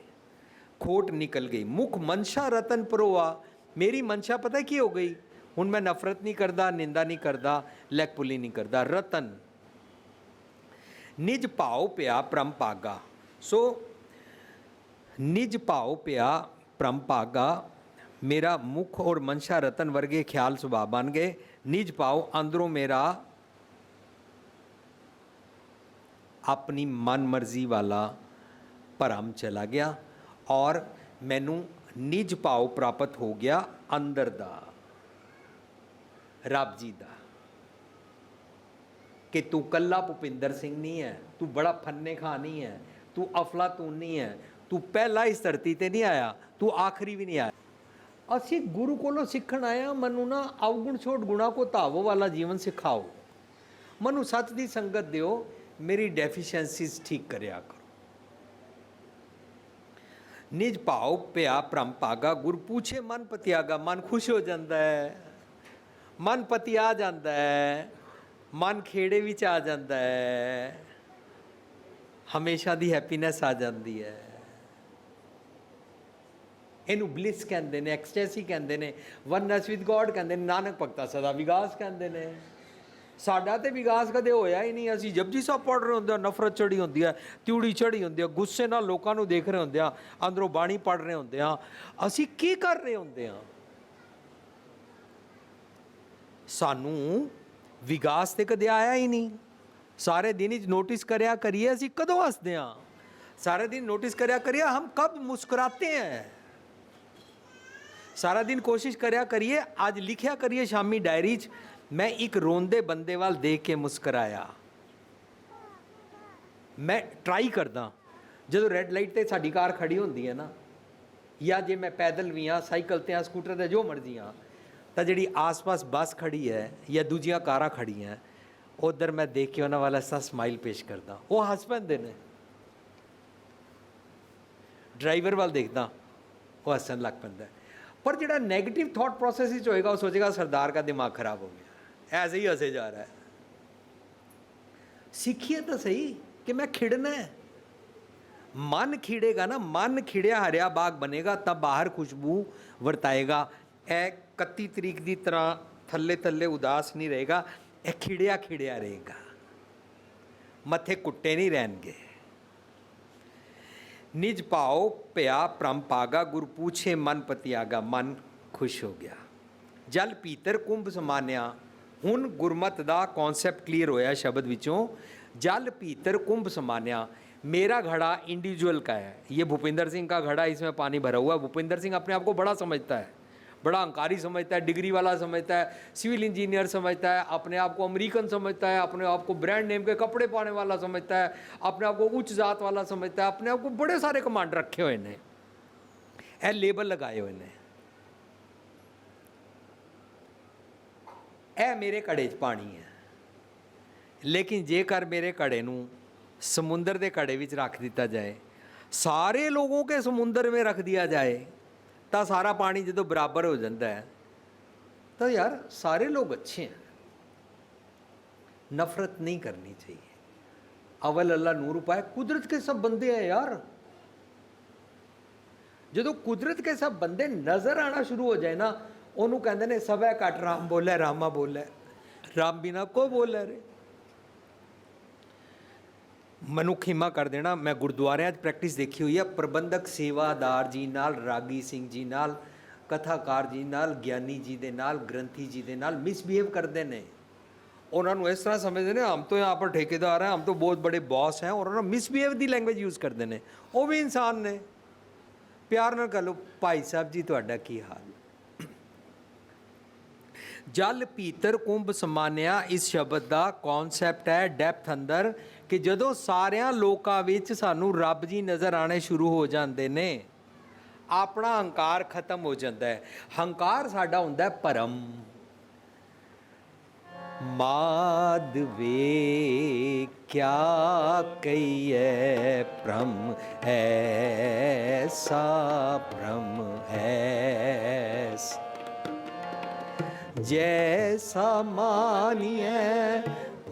ਖੋਟ ਨਿਕਲ ਗਈ। ਮੁਖ ਮਨਸ਼ਾ ਰਤਨ ਪਰੋਆ। ਮੇਰੀ ਮਨਸ਼ਾ ਪਤਾ ਕੀ ਹੋ ਗਈ? ਹੁਣ ਮੈਂ ਨਫ਼ਰਤ ਨਹੀਂ ਕਰਦਾ, ਨਿੰਦਾ ਨਹੀਂ ਕਰਦਾ ਲੈਕਪੁਲੀ ਨਹੀਂ ਕਰਦਾ। ਰਤਨ। ਨਿਜ ਭਾਉ ਪਿਆ ਪ੍ਰਮ ਪਾਗਾ ਸੋ ਨਿਜ ਭਾਉ ਪਿਆ ਪ੍ਰਮ ਭਾਗਾ, ਮੇਰਾ ਮੁਖ ਔਰ ਮਨਸ਼ਾ ਰਤਨ ਵਰਗੇ ਖਿਆਲ ਸੁਭਾਅ ਬਣ ਗਏ। ਨਿਜ ਭਾਉ ਅੰਦਰੋਂ ਮੇਰਾ ਆਪਣੀ ਮਨਮਰਜ਼ੀ ਵਾਲਾ ਭਰਮ ਚਲਾ ਗਿਆ ਔਰ ਮੈਨੂੰ ਨਿਜ ਭਾਉ ਪ੍ਰਾਪਤ ਹੋ ਗਿਆ ਅੰਦਰ ਦਾ, ਰੱਬ ਜੀ ਦਾ। ਕਿ ਤੂੰ ਕੱਲਾ ਭੁਪਿੰਦਰ ਸਿੰਘ ਨਹੀਂ ਹੈ, ਤੂੰ ਬੜਾ ਫੰਨੇ ਖਾਂ ਨਹੀਂ ਹੈ, ਤੂੰ ਅਫਲਾਤੂਨ ਨਹੀਂ ਹੈ ਤੂੰ ਪਹਿਲਾ ਇਸ ਧਰਤੀ ਤੇ ਨਹੀਂ ਆਇਆ, ਤੂੰ ਆਖਰੀ ਵੀ ਨਹੀਂ ਆਇਆ। ਅਸੀਂ ਗੁਰੂ ਕੋਲੋਂ ਸਿੱਖਣ ਆਇਆ ਮੈਨੂੰ ਨਾ ਅਵਗੁਣ ਛੋੜ ਗੁਣਾ ਕੋ ਧਾਵੋ ਵਾਲਾ ਜੀਵਨ ਸਿਖਾਓ। ਮੈਨੂੰ ਸੱਚ ਦੀ ਸੰਗਤ ਦਿਓ, ਮੇਰੀ ਡੈਫੀਸ਼ੀਐਂਸੀਜ਼ ਠੀਕ ਕਰਿਆ ਕਰੋ। ਨਿਜ ਭਾਉ ਪਿਆ ਪ੍ਰਮ ਭਾਗਾ, ਗੁਰ ਪੂਛੇ ਮਨ ਪਤਿਆਗਾ, ਮਨ ਖੁਸ਼ ਹੋ ਜਾਂਦਾ ਹੈ। ਮਨ ਪਤਿਆ ਜਾਂਦਾ ਹੈ, ਮਨ ਖੇੜੇ ਵਿੱਚ ਆ ਜਾਂਦਾ ਹੈ। ਹਮੇਸ਼ਾ ਦੀ ਹੈਪੀਨੈਸ ਆ ਜਾਂਦੀ ਹੈ। ਇਹਨੂੰ ਬਲਿਸ ਕਹਿੰਦੇ ਨੇ ਐਕਸਟੈਸੀ ਕਹਿੰਦੇ ਨੇ ਵਨਨੈਸ ਵਿਦ ਗੋਡ ਕਹਿੰਦੇ ਨੇ, ਨਾਨਕ ਭਗਤਾ ਸਦਾ ਵਿਗਾਸ ਕਹਿੰਦੇ ਨੇ। ਸਾਡਾ ਤੇ ਵਿਕਾਸ ਕਦੇ ਹੋਇਆ ਹੀ ਨਹੀਂ, ਅਸੀਂ ਜਪਜੀ ਸਾਹਿਬ ਪੜ ਰਹੇ ਹੁੰਦੇ ਆ, ਨਫ਼ਰਤ ਚੜੀ ਹੁੰਦੀ ਹੈ ਤਿਉੜੀ ਚੜੀ ਹੁੰਦੀ ਆ, ਗੁੱਸੇ ਨਾਲ ਲੋਕਾਂ ਨੂੰ ਦੇਖ ਰਹੇ ਹੁੰਦੇ ਆ, ਅੰਦਰੋਂ ਬਾਣੀ ਪੜ ਰਹੇ ਹੁੰਦੇ ਆ। ਅਸੀਂ ਕੀ ਕਰ ਰਹੇ ਹੁੰਦੇ ਆ? ਸਾਨੂੰ ਵਿਕਾਸ ਤੇ ਕਦੇ ਆਇਆ ਹੀ ਨਹੀਂ। ਸਾਰੇ ਦਿਨ ਵਿੱਚ ਨੋਟਿਸ ਕਰਿਆ ਕਰੀਏ, ਅਸੀਂ ਕਦੋਂ ਹੱਸਦੇ ਆ? ਸਾਰੇ ਦਿਨ ਨੋਟਿਸ ਕਰਿਆ ਕਰੀਏ, ਹਮ ਕਬ ਮੁਸਕਰਾਤੇ ਹੈ? ਸਾਰਾ ਦਿਨ ਕੋਸ਼ਿਸ਼ ਕਰਿਆ ਕਰੀਏ, ਅੱਜ ਲਿਖਿਆ ਕਰੀਏ ਸ਼ਾਮੀ ਡਾਇਰੀ 'ਚ, ਮੈਂ ਇੱਕ ਰੋਂਦੇ ਬੰਦੇ ਵੱਲ ਦੇਖ ਕੇ ਮੁਸਕਰਾਇਆ। ਮੈਂ ਟਰਾਈ ਕਰਦਾ, ਜਦੋਂ ਰੈੱਡ ਲਾਈਟ ਤੇ ਸਾਡੀ ਕਾਰ ਖੜੀ ਹੁੰਦੀ ਹੈ ਨਾ, ਜਾਂ ਜੇ ਮੈਂ ਪੈਦਲ ਵੀ ਆ ਸਾਈਕਲ ਤੇ ਆ ਸਕੂਟਰ ਤੇ ਜੋ ਮਰਜ਼ੀ ਆ ਤਾਂ ਜਿਹੜੀ ਆਸ-ਪਾਸ ਬੱਸ ਖੜੀ ਹੈ ਜਾਂ ਦੂਜੀਆਂ ਕਾਰਾਂ ਖੜੀਆਂ, ਉਧਰ ਮੈਂ ਦੇਖ ਕੇ ਉਹਨਾਂ ਵਾਲਾ ਸਾ ਸਮਾਈਲ ਪੇਸ਼ ਕਰਦਾ। ਉਹ ਹੱਸ ਪੈਂਦੇ ਨੇ। ਡਰਾਈਵਰ ਵੱਲ ਦੇਖਦਾ, ਉਹ ਹੱਸਣ ਲੱਗ ਪੈਂਦਾ। ਪਰ ਜਿਹੜਾ 네ਗੇਟਿਵ ਥਾਟ ਪ੍ਰੋਸੈਸ ਵਿੱਚ ਹੋਏਗਾ ਉਹ ਸੋਚੇਗਾ ਸਰਦਾਰ ਦਾ ਦਿਮਾਗ ਖਰਾਬ ਹੋ ਗਿਆ ਐਸੇ ਹੀ ਹੱਸੇ ਜਾ ਰਹਾ ਹੈ ਸਿੱਖੀਏ ਤਾਂ ਸਹੀ ਕਿ ਮੈਂ ਖਿੜਨਾ ਹੈ ਮਨ ਖਿੜੇਗਾ ਨਾ ਮਨ ਖਿੜਿਆ ਹਰਿਆ ਬਾਗ ਬਣੇਗਾ ਤਾਂ ਬਾਹਰ ਖੁਸ਼ਬੂ ਵਰਤਾਏਗਾ ਇਹ 31 ਤਰੀਕ ਦੀ ਤਰ੍ਹਾਂ ਥੱਲੇ ਥੱਲੇ ਉਦਾਸ ਨਹੀਂ ਰਹੇਗਾ ਇਹ ਖਿੜਿਆ ਖਿੜਿਆ ਰਹੇਗਾ ਮੱਥੇ ਕੁੱਟੇ ਨਹੀਂ ਰਹਿਣਗੇ ਨਿਜ ਭਾਉ ਭਿਆ ਪ੍ਰਮ ਪਾਗਾ ਗੁਰ ਪੂਛੇ ਮਨ ਪਤਿਆਗਾ ਮਨ ਖੁਸ਼ ਹੋ ਗਿਆ ਜਲ ਪੀਤਰ ਕੁੰਭ ਸਮਾਨਿਆ ਹੁਣ ਗੁਰਮਤ ਦਾ ਕਨਸੈਪਟ ਕਲੀਅਰ ਹੋਇਆ ਸ਼ਬਦ ਵਿੱਚੋਂ जल पीतर कुंभ समान्या मेरा घड़ा इंडिविजुअल का है ये भूपिंदर सिंह का घड़ा इसमें पानी भरा हुआ है भूपिंदर सिंह अपने आप को बड़ा समझता है बड़ा अंकारी समझता है डिग्री वाला समझता है सिविल इंजीनियर समझता है अपने आप को अमेरिकन समझता है अपने आप को ब्रांड नेम के कपड़े पाने वाला समझता है अपने आप को उच्च जात वाला समझता है अपने आप को बड़े सारे कमांड रखे हुए ने ਇਹ ਲੇਬਲ ਲਗਾਏ ਹੋਏ ਨੇ ਇਹ ਮੇਰੇ ਘੜੇ 'ਚ ਪਾਣੀ ਹੈ ਲੇਕਿਨ ਜੇਕਰ ਮੇਰੇ ਘੜੇ ਨੂੰ ਸਮੁੰਦਰ ਦੇ ਘੜੇ ਵਿੱਚ ਰੱਖ ਦਿੱਤਾ ਜਾਏ ਸਾਰੇ ਲੋਗੋਂ ਕੇ ਸਮੁੰਦਰ ਵਿੱਚ ਰੱਖ ਦਿਆ ਜਾਏ ਤਾਂ ਸਾਰਾ ਪਾਣੀ ਜਦੋਂ ਬਰਾਬਰ ਹੋ ਜਾਂਦਾ ਹੈ ਤਾਂ ਯਾਰ ਸਾਰੇ ਲੋਕ ਅੱਛੇ ਹਨ नफरत नहीं करनी चाहिए अवल अल्लाह नूर उपाय कुदरत के सब बंदे हैं यार ਜਦੋਂ ਕੁਦਰਤ ਕੇ ਸਭ ਬੰਦੇ ਨਜ਼ਰ ਆਣਾ ਸ਼ੁਰੂ ਹੋ ਜਾਏ ਨਾ ਉਹਨੂੰ ਕਹਿੰਦੇ ਨੇ ਸਭੈ ਘਟ ਰਾਮ ਬੋਲੇ ਰਾਮਾ ਬੋਲੇ ਰਾਮ ਬਿਨਾ ਕੋ ਬੋਲੇ ਰੇ ਮਨੁੱਖੀਮਾ ਕਰ ਦੇਣਾ। ਮੈਂ ਗੁਰਦੁਆਰਿਆਂ 'ਚ ਪ੍ਰੈਕਟਿਸ ਦੇਖੀ ਹੋਈ ਆ। ਪ੍ਰਬੰਧਕ ਸੇਵਾਦਾਰ ਜੀ ਨਾਲ, ਰਾਗੀ ਸਿੰਘ ਜੀ ਨਾਲ, ਕਥਾਕਾਰ ਜੀ ਨਾਲ, ਗਿਆਨੀ ਜੀ ਦੇ ਨਾਲ, ਗ੍ਰੰਥੀ ਜੀ ਦੇ ਨਾਲ ਮਿਸਬੀਹੇਵ ਕਰਦੇ ਨੇ। ਉਹਨਾਂ ਨੂੰ ਇਸ ਤਰ੍ਹਾਂ ਸਮਝਦੇ ਨੇ ਆਮ ਤੋਂ ਯਹਾਂ ਪਰ ਠੇਕੇਦਾਰ ਹੈ ਆਮ ਤੋਂ ਬਹੁਤ ਬੜੇ ਬੌਸ ਹੈ। ਔਰ ਉਹਨਾਂ ਮਿਸਬੀਹੇਵ ਦੀ ਲੈਂਗੁਏਜ ਯੂਜ਼ ਕਰਦੇ ਨੇ। ਉਹ ਵੀ ਇਨਸਾਨ ਨੇ। ਪਿਆਰ ਨਾਲ ਕਹ ਲੋ ਭਾਈ ਸਾਹਿਬ ਜੀ, ਤੁਹਾਡਾ ਕੀ ਹਾਲ? ਜਲ ਪੀਤਰ ਕੁੰਭ ਸਮਾਨਿਆ, ਇਸ ਸ਼ਬਦ ਦਾ ਕਨਸੈਪਟ ਹੈ ਡੈਪਥ ਅੰਦਰ। ਕਿ ਜਦੋਂ ਸਾਰਿਆਂ ਲੋਕਾਂ ਵਿੱਚ ਸਾਨੂੰ ਰੱਬ ਜੀ ਨਜ਼ਰ ਆਣੇ ਸ਼ੁਰੂ ਹੋ ਜਾਂਦੇ ਨੇ, ਆਪਣਾ ਹੰਕਾਰ ਖਤਮ ਹੋ ਜਾਂਦਾ ਹੈ। ਹੰਕਾਰ ਸਾਡਾ ਹੁੰਦਾ ਹੈ ਭਰਮ। ਮਾਧਵੇ ਕਿਆ ਪ੍ਰਮ ਹੈ ਐਸਾ ਭ੍ਰਮ, ਐਸ। ਜੈਸਾ ਮਾਨੀਐ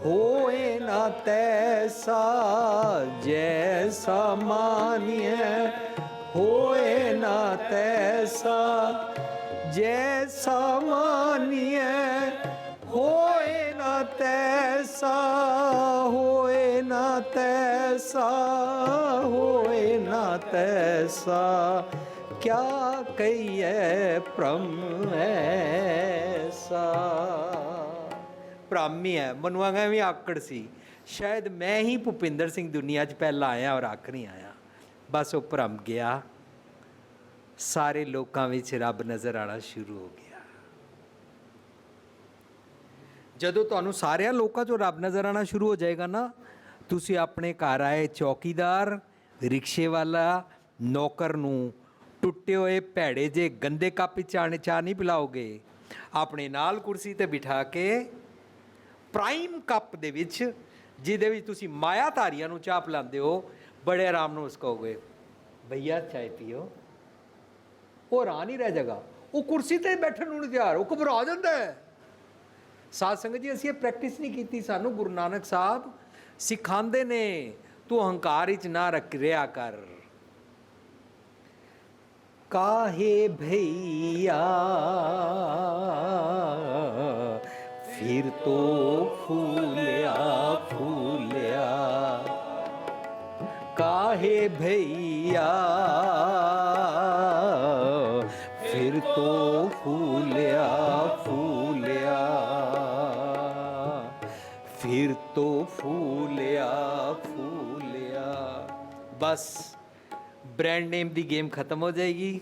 ਹੋਏ ਨਾ ਤੈਸਾ, ਜੈਸਾ ਮਾਨੀਐ। ਹੋਏ ਨਾ ਤੈਸਾ, ਜੈਸਾ ਮਾਨੀਐ। ਹੋਏ ਨਾ ਤੈਸਾ, ਹੋਏ ਨਾ ਤੈਸਾ, ਹੋਏ ਨਾ ਤੈਸਾ। ਕਿਆ ਕਹੀਏ ਭ੍ਰਮ ਐਸਾ? ਭ੍ਰਮ ਹੀ। ਹੈ ਮਨੁਆਗਾ ਵੀ ਆਕੜ ਸੀ। ਸ਼ਾਇਦ ਮੈਂ ਹੀ ਭੁਪਿੰਦਰ ਸਿੰਘ ਦੁਨੀਆ 'ਚ ਪਹਿਲਾਂ ਆਇਆ ਔਰ ਆਖਰੀ ਆਇਆ। ਬਸ ਉਹ ਭ੍ਰਮ ਗਿਆ। ਸਾਰੇ ਲੋਕਾਂ ਵਿੱਚ ਰੱਬ ਨਜ਼ਰ ਆਣਾ ਸ਼ੁਰੂ ਹੋ ਗਿਆ। ਜਦੋਂ ਤੁਹਾਨੂੰ ਸਾਰਿਆਂ ਲੋਕਾਂ 'ਚੋਂ ਰੱਬ ਨਜ਼ਰ ਆਣਾ ਸ਼ੁਰੂ ਹੋ ਜਾਏਗਾ ਨਾ, ਤੁਸੀਂ ਆਪਣੇ ਘਰ ਆਏ ਚੌਕੀਦਾਰ ਰਿਕਸ਼ੇ ਵਾਲਾ ਨੌਕਰ ਨੂੰ ਟੁੱਟੇ ਹੋਏ ਭੈੜੇ ਜੇ ਗੰਦੇ ਕੱਪ ਵਿੱਚ ਚਾਹ ਚਾਹ ਨਹੀਂ ਪਿਲਾਓਗੇ। ਆਪਣੇ ਨਾਲ ਕੁਰਸੀ ਤੇ ਬਿਠਾ ਕੇ ਪ੍ਰਾਈਮ ਕੱਪ ਦੇ ਵਿੱਚ, ਜਿਹਦੇ ਵਿੱਚ ਤੁਸੀਂ ਮਾਇਆ ਧਾਰੀਆਂ ਨੂੰ ਚਾਹ ਪਿਲਾਉਂਦੇ ਹੋ, ਬੜੇ ਆਰਾਮ ਨਾਲ ਉਸ ਕਹੋਗੇ ਭਈਆ, ਚਾਹ ਪੀਓ। ਉਹ ਰਾਂ ਨਹੀਂ ਰਹਿ ਜਾਏਗਾ ਉਹ ਕੁਰਸੀ ਤੇ ਬੈਠਣ ਨੂੰ ਨਹੀਂ ਤਿਆਰ। ਉਹ ਘਬਰਾ ਜਾਂਦਾ ਹੈ। ਸਾਧ ਸੰਗਤ ਜੀ, ਅਸੀਂ ਇਹ ਪ੍ਰੈਕਟਿਸ ਨਹੀਂ ਕੀਤੀ। ਸਾਨੂੰ ਗੁਰੂ ਨਾਨਕ ਸਾਹਿਬ ਸਿਖਾਉਂਦੇ ਨੇ, ਤੂੰ ਹੰਕਾਰ ਵਿੱਚ ਨਾ ਰੱਖ ਰਿਆ ਕਰ। ਕਾਹੇ ਭਈਆ ਫਿਰ ਤੋ ਫੂਲਿਆ ਫੂਲਿਆ ਕਾਹੇ ਭਈਆ ਫਿਰ ਤੋ ਫੂਲਿਆ ਫੂਲਿਆ ਫਿਰ ਤੋ ਫੂਲਿਆ ਫੂਲਿਆ ਬਸ ਬ੍ਰਾਂਡ ਨੇਮ ਦੀ ਗੇਮ ਖਤਮ ਹੋ ਜਾਏਗੀ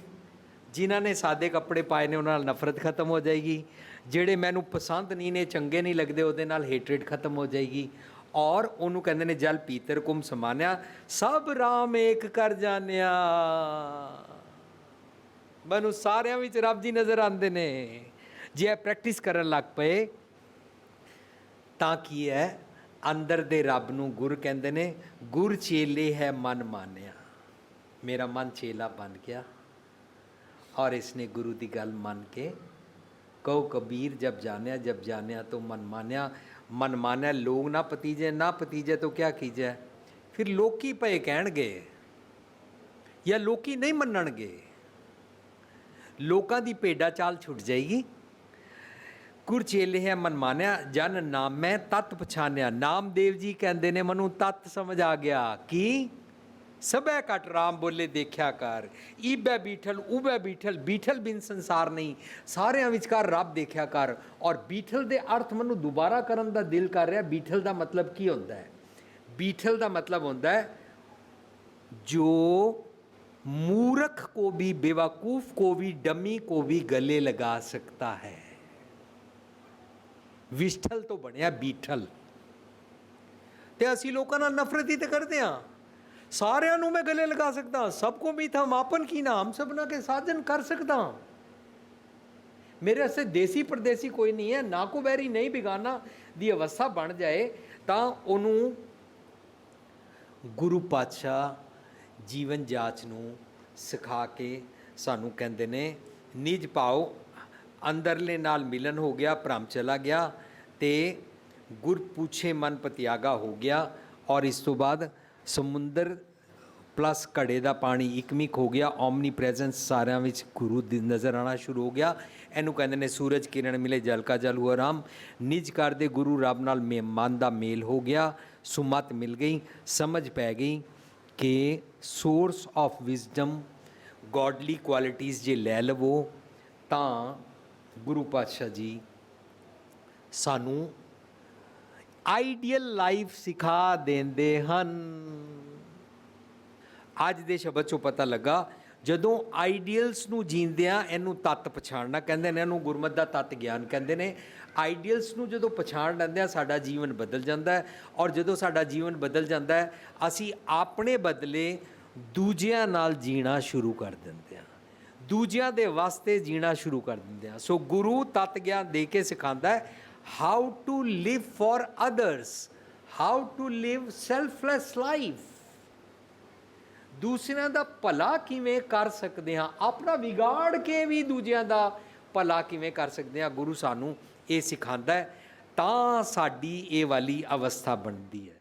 ਜਿਨ੍ਹਾਂ ਨੇ ਸਾਦੇ ਕੱਪੜੇ ਪਾਏ ਨੇ, ਉਹਨਾਂ ਨਾਲ ਨਫ਼ਰਤ ਖਤਮ ਹੋ ਜਾਏਗੀ। ਜਿਹੜੇ ਮੈਨੂੰ ਪਸੰਦ ਨਹੀਂ ਨੇ, ਚੰਗੇ ਨਹੀਂ ਲੱਗਦੇ, ਉਹਦੇ ਨਾਲ ਹੇਟਰੇਟ ਖਤਮ ਹੋ ਜਾਏਗੀ। ਔਰ ਉਹਨੂੰ ਕਹਿੰਦੇ ਨੇ, ਜਲ ਪੀਤਰ ਕੁਮ ਸਮਾਨਿਆ, ਸਭ ਰਾਮ ਏਕ ਕਰ ਜਾਣਿਆ। ਮੈਨੂੰ ਸਾਰਿਆਂ ਵਿੱਚ ਰੱਬ ਜੀ ਨਜ਼ਰ ਆਉਂਦੇ ਨੇ। ਜੇ ਇਹ ਪ੍ਰੈਕਟਿਸ ਕਰਨ ਲੱਗ ਪਏ, ਤਾਂ ਕੀ ਹੈ? ਅੰਦਰ ਦੇ ਰੱਬ ਨੂੰ ਗੁਰ ਕਹਿੰਦੇ ਨੇ, ਗੁਰ ਚੇਲੇ ਹੈ ਮਨ ਮਾਨਿਆ। ਮੇਰਾ ਮਨ ਚੇਲਾ ਬਣ ਗਿਆ। ਔਰ ਇਸਨੇ ਗੁਰੂ ਦੀ ਗੱਲ ਮੰਨ ਕੇ ਕਉ ਕਬੀਰ, ਜਬ ਜਾਣਿਆ ਜਬ ਜਾਣਿਆ ਤੋ ਮਨ ਮਾਨਿਆ ਮਨ ਮਾਨਿਆ ਲੋਗ ਨਾ ਪਤੀਜੇ ਨਾ ਪਤੀਜੇ ਤੋ ਕਿਆ ਕੀਜੈ? ਫਿਰ ਲੋਕੀ ਭਏ ਕਹਿਣਗੇ ਜਾਂ ਲੋਕੀ ਨਹੀਂ ਮੰਨਣਗੇ? ਲੋਕਾਂ ਦੀ ਭੇਡਾ ਚਾਲ ਛੁੱਟ ਜਾਏਗੀ। ਗੁਰ ਚੇਲੇ ਹੈ ਮਨ ਮਾਨਿਆ ਜਨ ਨਾਮੈ ਤਤ ਪਛਾਨਿਆ ਨਾਮਦੇਵ ਜੀ ਕਹਿੰਦੇ ਨੇ, ਮੈਨੂੰ ਤਤ ਸਮਝ ਆ ਗਿਆ। ਕਿ? ਸਭੈ ਕਟ ਰਾਮ ਬੋਲੇ ਦੇਖਿਆ ਕਰ। ਈਬੈ ਬੀਠਲ, ਊਬੈ ਬੀਠਲ ਬੀਠਲ ਬਿਨ ਸੰਸਾਰ ਨਹੀਂ। ਸਾਰਿਆਂ ਵਿਚਕਾਰ ਰੱਬ ਦੇਖਿਆ ਕਰ। ਔਰ ਬੀਠਲ ਦੇ ਅਰਥ ਮੈਨੂੰ ਦੁਬਾਰਾ ਕਰਨ ਦਾ ਦਿਲ ਕਰ ਰਿਹਾ। ਬੀਠਲ ਦਾ ਮਤਲਬ ਕੀ ਹੁੰਦਾ ਹੈ? ਬੀਠਲ ਦਾ ਮਤਲਬ ਹੁੰਦਾ ਹੈ, ਜੋ ਮੂਰਖ ਕੋ ਵੀ ਬੇਵਕੂਫ ਕੋ ਵੀ ਡਮੀ ਕੋ ਵੀ ਗਲੇ ਲਗਾ ਸਕਤਾ ਹੈ। ਵਿਸ਼ਠਲ ਤੋਂ ਬਣਿਆ ਬੀਠਲ। ਤੇ ਅਸੀਂ ਲੋਕਾਂ ਨਾਲ ਨਫ਼ਰਤ ਹੀ ਤੇ ਕਰਦੇ ਆਂ ਸਾਰਿਆਂ ਨੂੰ ਮੈਂ ਗਲੇ ਲਗਾ ਸਕਦਾ ਹਾਂ ਸਭ ਕੋ ਮੀਠਾ ਮਾਪਨ ਕੀ ਨਾਮ, ਸਭਨਾ ਕੇ ਸਾਜਨ ਕਰ ਸਕਦਾ। ਹਾਂ ਮੇਰੇ ਵਾਸਤੇ ਦੇਸੀ ਪਰਦੇਸੀ ਕੋਈ ਨਹੀਂ ਹੈ, ਨਾ ਕੋ ਵੈਰੀ ਨਹੀਂ ਬਿਗਾਨਾ ਦੀ ਅਵਸਥਾ ਬਣ ਜਾਏ, ਤਾਂ ਉਹਨੂੰ ਗੁਰੂ ਪਾਤਸ਼ਾਹ ਜੀਵਨ ਜਾਚ ਨੂੰ ਸਿਖਾ ਕੇ ਸਾਨੂੰ ਕਹਿੰਦੇ ਨੇ, ਨਿਜ ਪਾਓ, ਅੰਦਰਲੇ ਨਾਲ ਮਿਲਨ ਹੋ ਗਿਆ, ਭ੍ਰਮ ਚਲਾ ਗਿਆ, ਤੇ ਗੁਰ ਪੁੱਛੇ ਮਨ ਪਤਿਆਗਾ ਹੋ ਗਿਆ। ਔਰ ਇਸ ਤੋਂ ਬਾਅਦ ਸਮੁੰਦਰ ਪਲੱਸ ਘੜੇ ਦਾ ਪਾਣੀ ਇਕਮਿਕ ਹੋ ਗਿਆ ਓਮਨੀ ਪ੍ਰੈਜ਼ੈਂਸ ਸਾਰਿਆਂ ਵਿੱਚ ਗੁਰੂ ਦੀ ਨਜ਼ਰ ਆਣਾ ਸ਼ੁਰੂ ਹੋ ਗਿਆ। ਇਹਨੂੰ ਕਹਿੰਦੇ ਨੇ ਸੂਰਜ ਕਿਰਨ ਮਿਲੇ ਜਲ ਕਾ ਜਲ ਹੁਆ ਰਾਮ ਨਿਜ ਕਰਦੇ ਗੁਰੂ ਰੱਬ ਨਾਲ ਮੇ ਮਨ ਦਾ ਮੇਲ ਹੋ ਗਿਆ, ਸੁਮਤ ਮਿਲ ਗਈ। ਸਮਝ ਪੈ ਗਈ ਕਿ ਸੋਰਸ ਆਫ ਵਿਜ਼ਡਮ ਗੋਡਲੀ ਕੁਆਲਿਟੀਆਂ ਜੇ ਲੈ ਲਵੋ, ਤਾਂ ਗੁਰੂ ਪਾਤਸ਼ਾਹ ਜੀ ਸਾਨੂੰ ਆਈਡੀਅਲ ਲਾਈਫ ਸਿਖਾ ਦਿੰਦੇ ਹਨ। ਅੱਜ ਦੇ ਸ਼ਬਦ ਚੋਂ ਪਤਾ ਲੱਗਾ, ਜਦੋਂ ਆਈਡੀਅਲਸ ਨੂੰ ਜੀਂਦਿਆਂ ਇਹਨੂੰ ਤੱਤ ਪਛਾਣਨਾ ਕਹਿੰਦੇ ਨੇ, ਇਹਨੂੰ ਗੁਰਮਤ ਦਾ ਤੱਤ ਗਿਆਨ ਕਹਿੰਦੇ ਨੇ। ਆਈਡੀਅਲਸ ਨੂੰ ਜਦੋਂ ਪਛਾਣ ਲੈਂਦੇ ਆ, ਸਾਡਾ ਜੀਵਨ ਬਦਲ ਜਾਂਦਾ ਹੈ ਔਰ ਜਦੋਂ ਸਾਡਾ ਜੀਵਨ ਬਦਲ ਜਾਂਦਾ ਹੈ, ਅਸੀਂ ਆਪਣੇ ਬਦਲੇ ਦੂਜਿਆਂ ਨਾਲ ਜੀਣਾ ਸ਼ੁਰੂ ਕਰ ਦਿੰਦੇ ਹਾਂ। ਦੂਜਿਆਂ ਦੇ ਵਾਸਤੇ ਜੀਣਾ ਸ਼ੁਰੂ ਕਰ ਦਿੰਦੇ ਆ ਸੋ ਗੁਰੂ ਤਤ ਗਿਆਨ ਦੇ ਕੇ ਸਿਖਾਉਂਦਾ ਹੈ how to live for others how to live selfless life ਦੂਸਰਿਆਂ ਦਾ ਭਲਾ ਕਿਵੇਂ ਕਰ ਸਕਦੇ ਹਾਂ? ਆਪਣਾ ਵਿਗਾੜ ਕੇ ਵੀ ਦੂਜਿਆਂ ਦਾ ਭਲਾ ਕਿਵੇਂ ਕਰ ਸਕਦੇ ਹਾਂ? ਗੁਰੂ ਸਾਨੂੰ ਇਹ ਸਿਖਾਉਂਦਾ ਹੈ। ਤਾਂ ਸਾਡੀ ਇਹ ਵਾਲੀ ਅਵਸਥਾ ਬਣਦੀ ਹੈ।